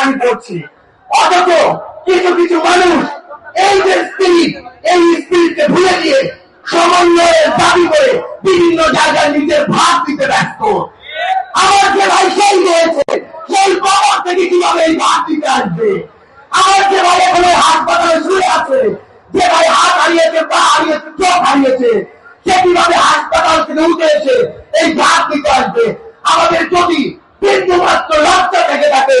আমি করছি অথচ কিছু কিছু মানুষ এই যে স্পিরিট এই স্পিরিটকে ভুলে গিয়ে সমন্বয়ের দাবি করে বিভিন্ন জায়গায় নিজের ভাগ দিতে ব্যস্ত। আমার যে ভাই সেই রয়েছে সেই বাবা থেকে কীভাবে এই ভাগ দিতে আসবে? আমার যে ভাই এখানে হাসপাতালে শুয়ে আছে, যে ভাই হাত হারিয়েছে, পা হারিয়েছে, চোখ হারিয়েছে, সে কীভাবে হাসপাতাল থেকে উঠে এসে এই ভাগ দিতে আসবে? আমাদের যদি বিন্দু মাত্র লজ্জা থেকে থাকে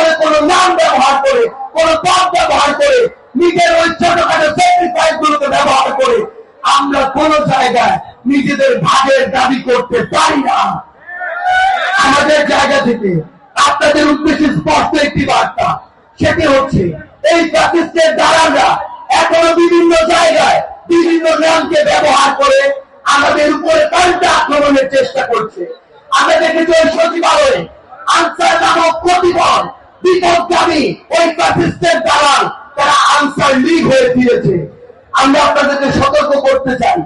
তাহলে কোন নাম ব্যবহার করে, কোন পদ ব্যবহার করে, নিজের ওই ছোটখাটো স্যাক্রিফাইস গুলোকে ব্যবহার করে, আমরা কোন জায়গায় নিজেদের ভাগের দাবি করতে পারি না। আমাদের জায়গা থেকে আপনাদের উদ্দেশ্যে স্পষ্ট একটি বার্তা, সেটি হচ্ছে, এই প্যাসিস্টের দালালরা এখনও বিভিন্ন জায়গায় বিভিন্ন নামকে ব্যবহার করে আমাদের উপরে পাল্টা আক্রমণের চেষ্টা করছে। আমরা দেখেছি ওই সচিবালয়ে আনসার নামক প্রতিবল বিপদগামী ওই প্যাসিস্টের দালাল, তারা আনসার লিগ হয়ে ফিরেছে। আমরা আপনাদেরকে সতর্ক করতে চাই।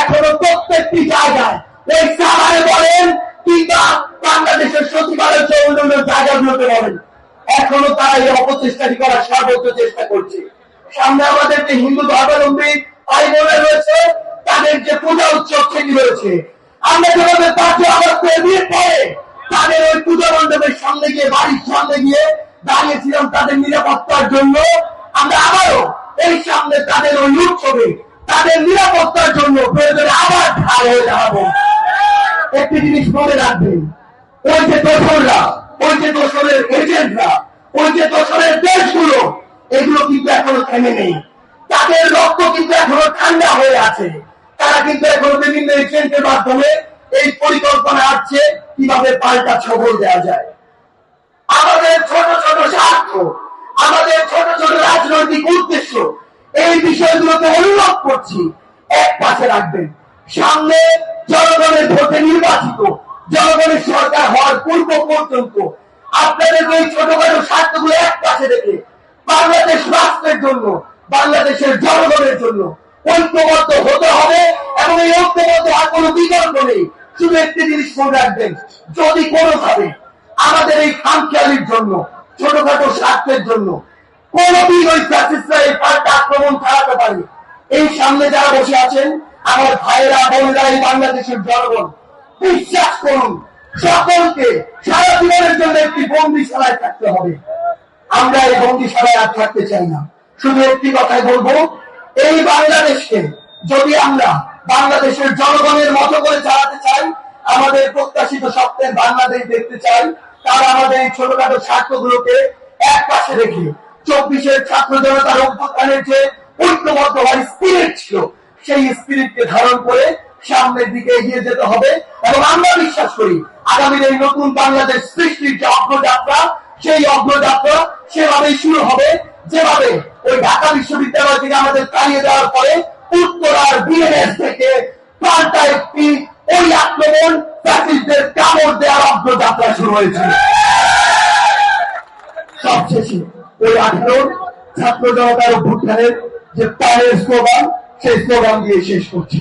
এখনও প্রত্যেকটি জায়গায় ওই সাভারে বলেন, কিংবা বাংলাদেশের সচিবালয় অন্যান্য জায়গাগুলোতে বলেন। এখনও তারা এই অপচেষ্টাটি করার সর্বোচ্চ চেষ্টা করছে। সামনে আমাদের যে হিন্দু ধর্মাবলম্বী ভাই বোনেরা রয়েছে, তাদের যে পূজা উৎসব সেটি রয়েছে। আমরা যেভাবে পাঁচই আগস্ট এগিয়ে পরে তাদের ওই পূজা মণ্ডপের সামনে গিয়ে, বাড়ির সামনে গিয়ে দাঁড়িয়েছিলাম তাদের নিরাপত্তার জন্য। আমরা আবারও এই সামনে তাদের ওই উৎসবে তাদের নিরাপত্তার জন্য প্রয়োজনে আবার ঢাল হয়ে দাঁড়াবো। একটি জিনিস মনে রাখবেন, ওই যে দোসররা, ওই যে দোসরের এজেন্টরা, ওই যে দোসরের দেশগুলো, এগুলো কিন্তু এখনও থেমে নেই। তাদের রক্ত কিন্তু এখনও ঠান্ডা হয়ে আছে। তারা কিন্তু এখনও বিভিন্ন এজেন্টের মাধ্যমে এই পরিকল্পনা আসছে কীভাবে পাল্টা ছবল দেওয়া যায়। আমাদের ছোট ছোট স্বার্থ, আমাদের ছোট ছোট রাজনৈতিক উদ্দেশ্য, এই বিষয়গুলোকে অনুরোধ করছি, এক পাশে রাখবেন। সামনে জনগণের ভোটে নির্বাচিত, জনগণের সরকার হওয়ার পূর্ব পর্যন্ত আপনাদের এই ছোটখাটো স্বার্থগুলো এক পাশে রেখে বাংলাদেশ রাষ্ট্রের জন্য, বাংলাদেশের জনগণের জন্য ঐক্যবদ্ধ হতে হবে এবং এই ঐক্যবদ্ধ আর কোনো বিকল্প নেই। শুধু একটি জিনিস মনে রাখবেন, যদি কোনোভাবে আমাদের এই খামখেয়ালির জন্য, ছোটখাটো স্বার্থের জন্য কোনদিন ওই ফ্যাসিস্টরা এই পাল্টা আক্রমণ চালাতে পারে, এই সামনে যারা বসে আছেন, আমার ভাইয়েরা, বোনেরা এই বাংলাদেশের জনগণ, বিশ্বাস করুন, সকলকে সারা জীবনের জন্য একটি বন্দিশালায় থাকতে হবে। আমরা এই বন্দিশালায় আর থাকতে চাই না। শুধু একটি কথাই বলব, এই বাংলাদেশকে যদি আমরা বাংলাদেশের জনগণের মতো করে চালাতে চাই, আমাদের প্রত্যাশিত স্বপ্নের বাংলাদেশ দেখতে চাই, তারা আমাদের এই ছোটখাটো স্বার্থগুলোকে এক পাশে রেখে চব্বিশের ছাত্র জনতার অভ্যুত্থানের যে ঐক্যবদ্ধ হওয়ার স্পিরিট ছিল, সেই স্পিরিটকে ধারণ করে সামনের দিকে এগিয়ে যেতে হবে। এবং আমরা বিশ্বাস করি, আগামীর এই নতুন বাংলাদেশ সৃষ্টির যে অগ্রযাত্রা, সেই অগ্রযাত্রা সেভাবেই শুরু হবে। যেভাবে ওই ঢাকা বিশ্ববিদ্যালয় থেকে আমাদের তাড়িয়ে দেওয়ার পরে উত্তরার বিএনএস থেকে পাল্টা একটি ওই আক্রমণ ফ্যাসিস্টদের কামড় দেওয়ার অগ্রযাত্রা শুরু হয়েছিল। সবশেষে ওই আঠারোর ছাত্র জনতার অভ্যুত্থানের যে পায়ের স্লোগান, সেই স্লোগান দিয়ে শেষ করছি।